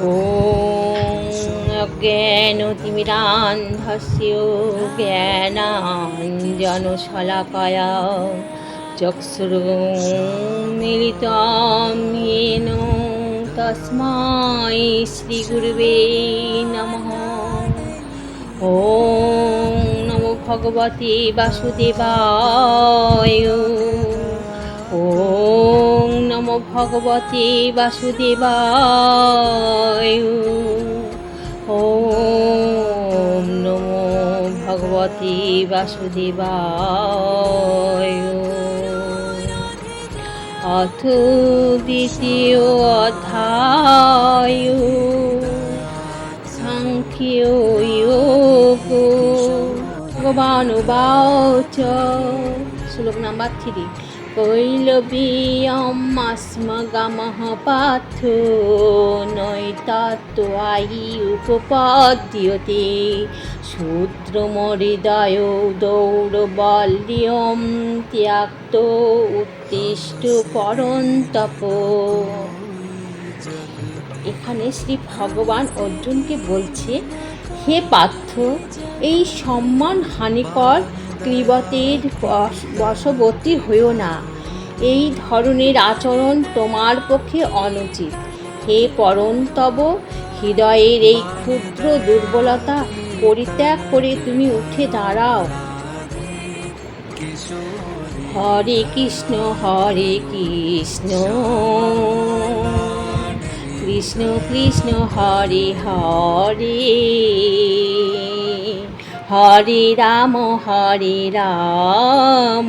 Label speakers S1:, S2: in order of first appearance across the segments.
S1: জ্ঞানতিমিরান্ধস্য জ্ঞানাঞ্জনশলাকয়া চক্ষুর্মিলিতম येन তস্মাই শ্রীগুরুবে নমঃ ॐ নমো ভগবতে বাসুদেবায় ॐ ভগবতে বাসুদেবায় ও নমো ভগবতে বাসুদেবায় অথ দ্বিতীয় অধ্যায় সাংখ্য যোগ ভগবান বাচ শ্লোক নাম্বার থ্রি কৈলবীয়ম মাস্মগমহ পাথ নৈতত্ত্বায়ি উপপদ্যতে শূদ্রমহৃদয় দৌরবল্যম ত্যাক্ত উত্তিষ্ট পরন্তপ এখানে শ্রী ভগবান অর্জুনকে বলছে হে পার্থ এই সম্মান হানিকর ক্রিবতের বশবর্তী হইও না এই ধরনের আচরণ তোমার পক্ষে অনুচিত হে পরন্তব হৃদয়ের এই ক্ষুদ্র দুর্বলতা পরিত্যাগ করে তুমি উঠে দাঁড়াও হরে কৃষ্ণ হরে কৃষ্ণ কৃষ্ণ কৃষ্ণ হরে হরে হরে রাম হরে রাম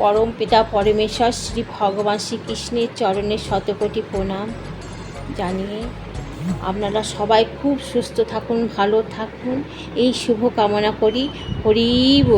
S1: পরম পিতা পরমেশ্বর শ্রী ভগবান শ্রীকৃষ্ণের চরণে শতকোটি প্রণাম জানিয়ে আপনারা সবাই খুব সুস্থ থাকুন ভালো থাকুন এই শুভ কামনা করি হরিব